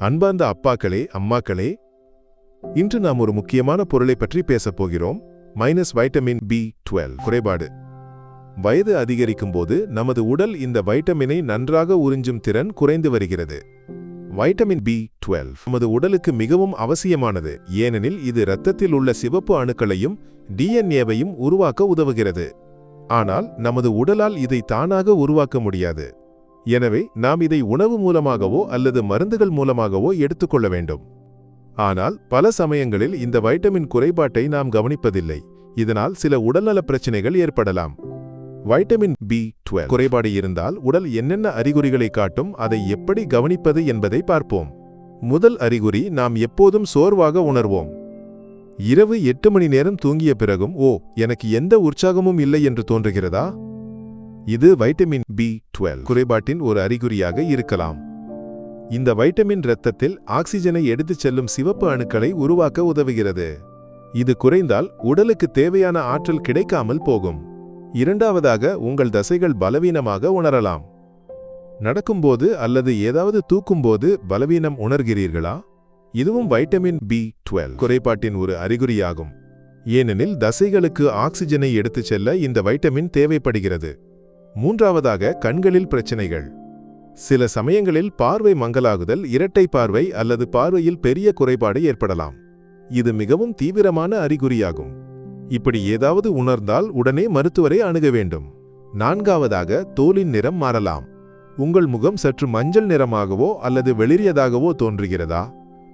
அன்பார்ந்த அப்பாக்களே அம்மாக்களே இன்று நாம் ஒரு முக்கியமான பொருளை பற்றி பேசப் போகிறோம். மைனஸ் வைட்டமின் பி டுவெல் குறைபாடு. வயது அதிகரிக்கும் போது நமது உடல் இந்த வைட்டமினை நன்றாக உறிஞ்சும் திறன் குறைந்து வருகிறது. வைட்டமின் பி டுவெல் நமது உடலுக்கு மிகவும் அவசியமானது ஏனெனில் இது இரத்தத்தில் உள்ள சிவப்பு அணுக்களையும் டிஎன்ஏவையும் உருவாக்க உதவுகிறது. ஆனால் நமது உடலால் இதை தானாக உருவாக்க முடியாது. எனவே நாம் இதை உணவு மூலமாகவோ அல்லது மருந்துகள் மூலமாகவோ எடுத்துக்கொள்ள வேண்டும். ஆனால் பல சமயங்களில் இந்த வைட்டமின் குறைபாட்டை நாம் கவனிப்பதில்லை. இதனால் சில உடல்நலப் பிரச்சினைகள் ஏற்படலாம். வைட்டமின் பி டுவெல் குறைபாடு இருந்தால் உடல் என்னென்ன அறிகுறிகளை காட்டும் அதை எப்படி கவனிப்பது என்பதை பார்ப்போம். முதல் அறிகுறி நாம் எப்போதும் சோர்வாக உணர்வோம். இரவு எட்டு மணி நேரம் தூங்கிய பிறகும் ஓ எனக்கு எந்த உற்சாகமும் இல்லை என்று தோன்றுகிறதா? இது வைட்டமின் பி டுவெல் குறைபாட்டின் ஒரு அறிகுறியாக இருக்கலாம். இந்த வைட்டமின் இரத்தத்தில் ஆக்சிஜனை எடுத்துச் செல்லும் சிவப்பு அணுக்களை உருவாக்க உதவுகிறது. இது குறைந்தால் உடலுக்கு தேவையான ஆற்றல் கிடைக்காமல் போகும். இரண்டாவதாக உங்கள் தசைகள் பலவீனமாக உணரலாம். நடக்கும்போது அல்லது ஏதாவது தூக்கும்போது பலவீனம் உணர்கிறீர்களா? இதுவும் வைட்டமின் பி டுவெல் குறைபாட்டின் ஒரு அறிகுறியாகும். ஏனெனில் தசைகளுக்கு ஆக்சிஜனை எடுத்துச் செல்ல இந்த வைட்டமின் தேவைப்படுகிறது. மூன்றாவதாக கண்களில் பிரச்சினைகள். சில சமயங்களில் பார்வை மங்கலாகுதல் இரட்டை பார்வை அல்லது பார்வையில் பெரிய குறைபாடு ஏற்படலாம். இது மிகவும் தீவிரமான அறிகுறியாகும். இப்படி ஏதாவது உணர்ந்தால் உடனே மருத்துவரை அணுக வேண்டும். நான்காவதாக தோலின் நிறம் மாறலாம். உங்கள் முகம் சற்று மஞ்சள் நிறமாகவோ அல்லது வெளிரியதாகவோ தோன்றுகிறதா?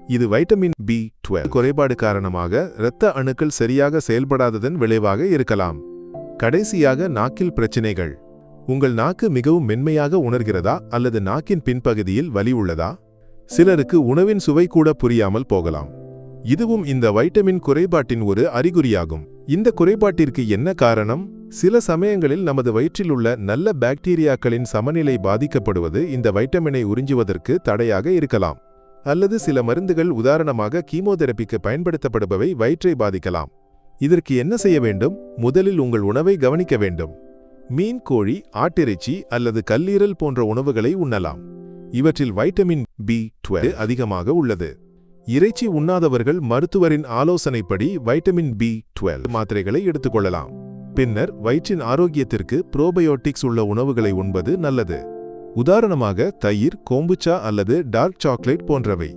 இது வைட்டமின் பி டுவெல் குறைபாடு காரணமாக இரத்த அணுக்கள் சரியாக செயல்படாததன் விளைவாக இருக்கலாம். கடைசியாக நாக்கில் பிரச்சினைகள். உங்கள் நாக்கு மிகவும் மென்மையாக உணர்கிறதா அல்லது நாக்கின் பின்பகுதியில் வலி உள்ளதா? சிலருக்கு உணவின் சுவை கூட புரியாமல் போகலாம். இதுவும் இந்த வைட்டமின் குறைபாட்டின் ஒரு அறிகுறியாகும். இந்த குறைபாட்டிற்கு என்ன காரணம்? சில சமயங்களில் நமது வயிற்றில் உள்ள நல்ல பாக்டீரியாக்களின் சமநிலை பாதிக்கப்படுவது இந்த வைட்டமினை உறிஞ்சுவதற்கு தடையாக இருக்கலாம். அல்லது சில மருந்துகள் உதாரணமாக கீமோதெரபிக்கு பயன்படுத்தப்படுபவை வயிற்றை பாதிக்கலாம். இதற்கு என்ன செய்ய வேண்டும்? முதலில் உங்கள் உணவை கவனிக்க வேண்டும். மீன் கோழி ஆட்டிறைச்சி அல்லது கல்லீரல் போன்ற உணவுகளை உண்ணலாம். இவற்றில் வைட்டமின் பி டுவெல் அதிகமாக உள்ளது. இறைச்சி உண்ணாதவர்கள் மருத்துவரின் ஆலோசனைப்படி வைட்டமின் பி டுவெல் மாத்திரைகளை எடுத்துக்கொள்ளலாம். பின்னர் வயிற்றின் ஆரோக்கியத்திற்கு புரோபயோட்டிக்ஸ் உள்ள உணவுகளை உண்பது நல்லது. உதாரணமாக தயிர் கோம்புச்சா அல்லது டார்க் சாக்லேட் போன்றவை.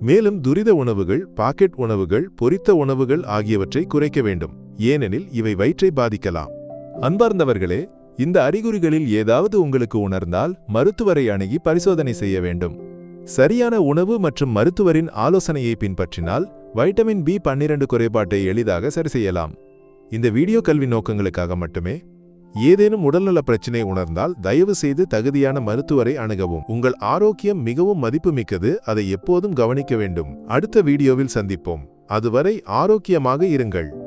மேலும் துரித உணவுகள் பாக்கெட் உணவுகள் பொரித்த உணவுகள் ஆகியவற்றை குறைக்க வேண்டும். ஏனெனில் இவை வயிற்றை பாதிக்கலாம். அன்பார்ந்தவர்களே இந்த அறிகுறிகளில் ஏதாவது உங்களுக்கு உணர்ந்தால் மருத்துவரை அணுகி பரிசோதனை செய்ய வேண்டும். சரியான உணவு மற்றும் மருத்துவரின் ஆலோசனையை பின்பற்றினால் வைட்டமின் பி பன்னிரண்டு குறைபாட்டை எளிதாக சரி செய்யலாம். இந்த வீடியோ கல்வி நோக்கங்களுக்காக மட்டுமே. ஏதேனும் உடல்நல பிரச்சினை உணர்ந்தால் தயவு செய்து தகுதியான மருத்துவரை அணுகவும். உங்கள் ஆரோக்கியம் மிகவும் மதிப்புமிக்கது அதை எப்போதும் கவனிக்க வேண்டும். அடுத்த வீடியோவில் சந்திப்போம். அதுவரை ஆரோக்கியமாக இருங்கள்.